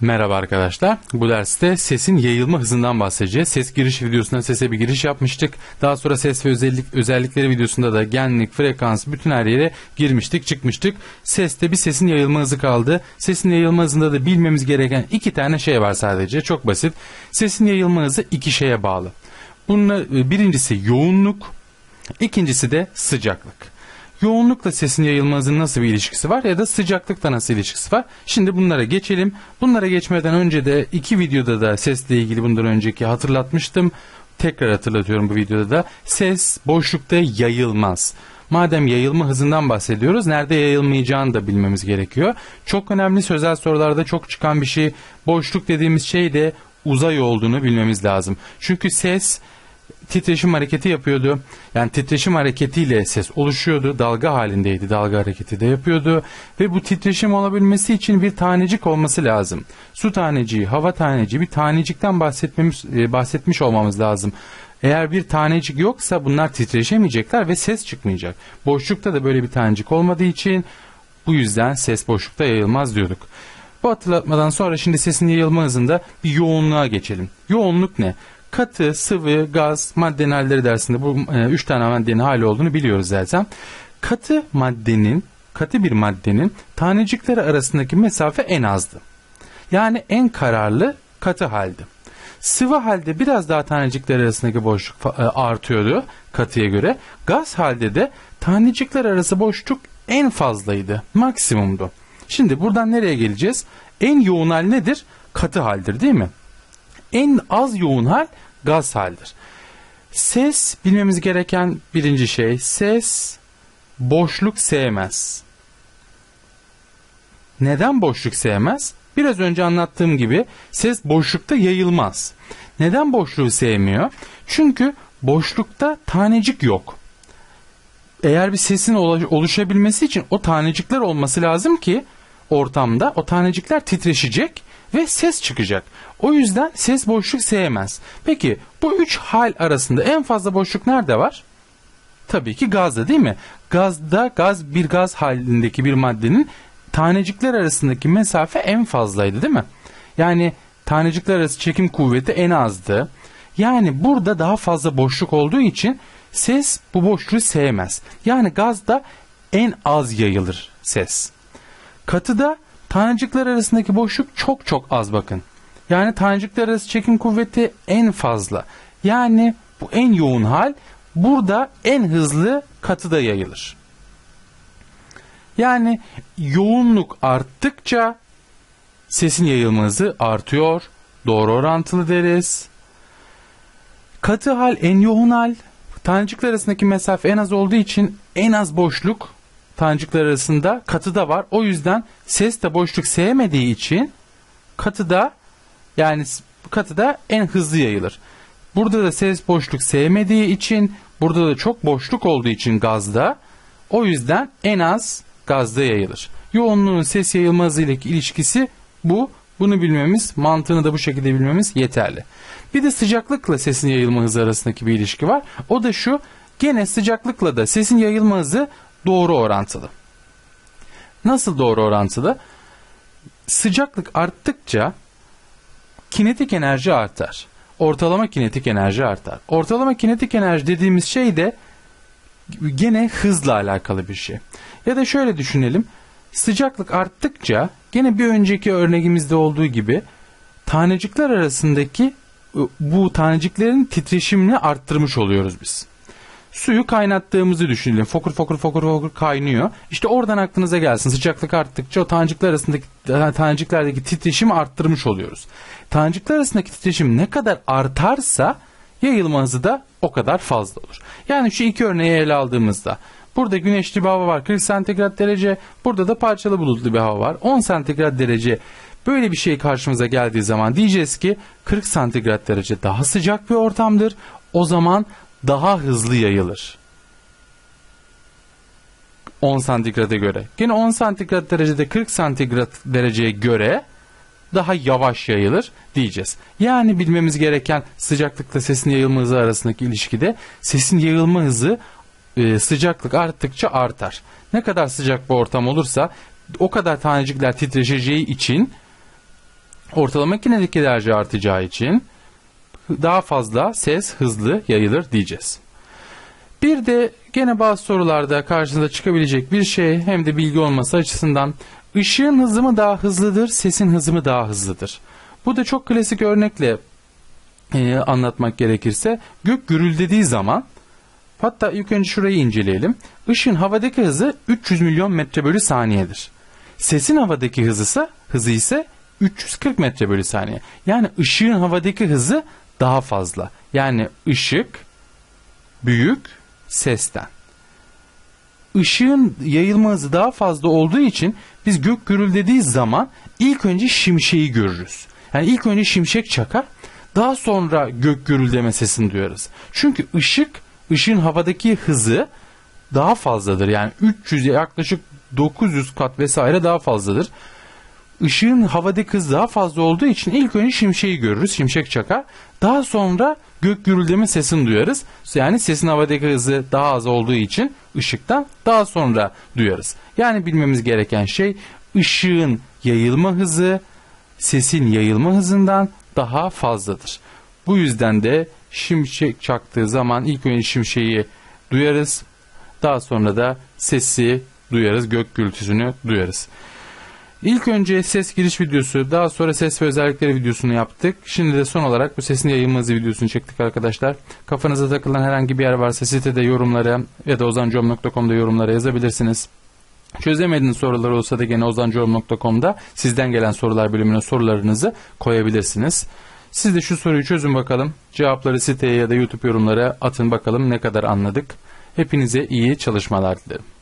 Merhaba arkadaşlar. Bu derste sesin yayılma hızından bahsedeceğiz. Ses giriş videosunda sese bir giriş yapmıştık. Daha sonra ses ve özellik özellikleri videosunda da genlik, frekans bütün her yere girmiştik, çıkmıştık. Seste bir sesin yayılma hızı kaldı. Sesin yayılma hızında da bilmemiz gereken iki tane şey var sadece. Çok basit. Sesin yayılma hızı iki şeye bağlı. Bunun e, birincisi yoğunluk, ikincisi de sıcaklık yoğunlukla sesin yayılma hızının nasıl bir ilişkisi var ya da sıcaklıkla nasıl ilişkisi var? Şimdi bunlara geçelim. Bunlara geçmeden önce de iki videoda da sesle ilgili bundan önceki hatırlatmıştım. Tekrar hatırlatıyorum bu videoda da. Ses boşlukta yayılmaz. Madem yayılma hızından bahsediyoruz, nerede yayılmayacağını da bilmemiz gerekiyor. Çok önemli sözel sorularda çok çıkan bir şey. Boşluk dediğimiz şey de uzay olduğunu bilmemiz lazım. Çünkü ses titreşim hareketi yapıyordu. Yani titreşim hareketiyle ses oluşuyordu. Dalga halindeydi. Dalga hareketi de yapıyordu. Ve bu titreşim olabilmesi için bir tanecik olması lazım. Su taneciği, hava taneciği bir tanecikten bahsetmemiz, e, bahsetmiş olmamız lazım. Eğer bir tanecik yoksa bunlar titreşemeyecekler ve ses çıkmayacak. Boşlukta da böyle bir tanecik olmadığı için bu yüzden ses boşlukta yayılmaz diyorduk. Bu hatırlatmadan sonra şimdi sesin yayılma hızında bir yoğunluğa geçelim. Yoğunluk ne? Katı, sıvı, gaz, maddenin halleri dersinde bu e, üç tane maddenin hali olduğunu biliyoruz zaten. Katı maddenin, katı bir maddenin tanecikleri arasındaki mesafe en azdı. Yani en kararlı katı halde. Sıvı halde biraz daha tanecikler arasındaki boşluk e, artıyordu katıya göre. Gaz halde de tanecikler arası boşluk en fazlaydı, maksimumdu. Şimdi buradan nereye geleceğiz? En yoğun hal nedir? Katı haldir değil mi? En az yoğun hal gaz haldir. Ses bilmemiz gereken birinci şey. Ses boşluk sevmez. Neden boşluk sevmez? Biraz önce anlattığım gibi ses boşlukta yayılmaz. Neden boşluğu sevmiyor? Çünkü boşlukta tanecik yok. Eğer bir sesin oluşabilmesi için o tanecikler olması lazım ki ortamda o tanecikler titreşecek ve ses çıkacak. O yüzden ses boşluk sevmez. Peki bu üç hal arasında en fazla boşluk nerede var? Tabii ki gazda değil mi? Gazda gaz bir gaz halindeki bir maddenin tanecikler arasındaki mesafe en fazlaydı değil mi? Yani tanecikler arası çekim kuvveti en azdı. Yani burada daha fazla boşluk olduğu için ses bu boşluğu sevmez. Yani gazda en az yayılır ses. Katıda Tanecikler arasındaki boşluk çok çok az bakın. Yani tanecikler arası çekim kuvveti en fazla. Yani bu en yoğun hal burada en hızlı katıda yayılır. Yani yoğunluk arttıkça sesin yayılma hızı artıyor. Doğru orantılı deriz. Katı hal en yoğun hal. Tanecikler arasındaki mesafe en az olduğu için en az boşluk tanecikler arasında katı da var. O yüzden ses de boşluk sevmediği için katı da yani katı da en hızlı yayılır. Burada da ses boşluk sevmediği için burada da çok boşluk olduğu için gazda o yüzden en az gazda yayılır. Yoğunluğun ses yayılma hızıyla ilişkisi bu. Bunu bilmemiz, mantığını da bu şekilde bilmemiz yeterli. Bir de sıcaklıkla sesin yayılma hızı arasındaki bir ilişki var. O da şu, gene sıcaklıkla da sesin yayılma hızı doğru orantılı. Nasıl doğru orantılı? Sıcaklık arttıkça kinetik enerji artar. Ortalama kinetik enerji artar. Ortalama kinetik enerji dediğimiz şey de gene hızla alakalı bir şey. Ya da şöyle düşünelim. Sıcaklık arttıkça gene bir önceki örneğimizde olduğu gibi tanecikler arasındaki bu taneciklerin titreşimini arttırmış oluyoruz biz suyu kaynattığımızı düşünelim. Fokur fokur fokur fokur kaynıyor. İşte oradan aklınıza gelsin. Sıcaklık arttıkça o tanecikler arasındaki taneciklerdeki titreşimi arttırmış oluyoruz. Tanecikler arasındaki titreşim ne kadar artarsa yayılma hızı da o kadar fazla olur. Yani şu iki örneği ele aldığımızda Burada güneşli bir hava var 40 santigrat derece. Burada da parçalı bulutlu bir hava var 10 santigrat derece. Böyle bir şey karşımıza geldiği zaman diyeceğiz ki 40 santigrat derece daha sıcak bir ortamdır. O zaman daha hızlı yayılır. 10 santigrada göre. Yine 10 santigrat derecede 40 santigrat dereceye göre daha yavaş yayılır diyeceğiz. Yani bilmemiz gereken sıcaklıkla sesin yayılma hızı arasındaki ilişkide sesin yayılma hızı e, sıcaklık arttıkça artar. Ne kadar sıcak bir ortam olursa o kadar tanecikler titreşeceği için Ortalama kinetik enerji artacağı için daha fazla ses hızlı yayılır diyeceğiz. Bir de gene bazı sorularda karşınıza çıkabilecek bir şey hem de bilgi olması açısından ışığın hızı mı daha hızlıdır, sesin hızı mı daha hızlıdır? Bu da çok klasik örnekle e, anlatmak gerekirse gök gürüldediği zaman hatta ilk önce şurayı inceleyelim. Işığın havadaki hızı 300 milyon metre bölü saniyedir. Sesin havadaki hızı ise, hızı ise 340 metre bölü saniye. Yani ışığın havadaki hızı daha fazla. Yani ışık büyük sesten. Işığın yayılma hızı daha fazla olduğu için biz gök gürüldediği zaman ilk önce şimşeği görürüz. Yani ilk önce şimşek çakar daha sonra gök gürüldeme sesini duyarız. Çünkü ışık, ışığın havadaki hızı daha fazladır. Yani 300 yaklaşık 900 kat vesaire daha fazladır. Işığın havadaki hızı daha fazla olduğu için ilk önce şimşeği görürüz, şimşek çakar. Daha sonra gök gürüldeme sesini duyarız. Yani sesin havadaki hızı daha az olduğu için ışıktan daha sonra duyarız. Yani bilmemiz gereken şey ışığın yayılma hızı sesin yayılma hızından daha fazladır. Bu yüzden de şimşek çaktığı zaman ilk önce şimşeği duyarız. Daha sonra da sesi duyarız, gök gürültüsünü duyarız. İlk önce ses giriş videosu, daha sonra ses ve özellikleri videosunu yaptık. Şimdi de son olarak bu sesin yayılma videosunu çektik arkadaşlar. Kafanıza takılan herhangi bir yer varsa sitede yorumlara ya da ozancom.com'da yorumlara yazabilirsiniz. Çözemediğiniz sorular olsa da gene ozancom.com'da sizden gelen sorular bölümüne sorularınızı koyabilirsiniz. Siz de şu soruyu çözün bakalım. Cevapları siteye ya da YouTube yorumlara atın bakalım ne kadar anladık. Hepinize iyi çalışmalar dilerim.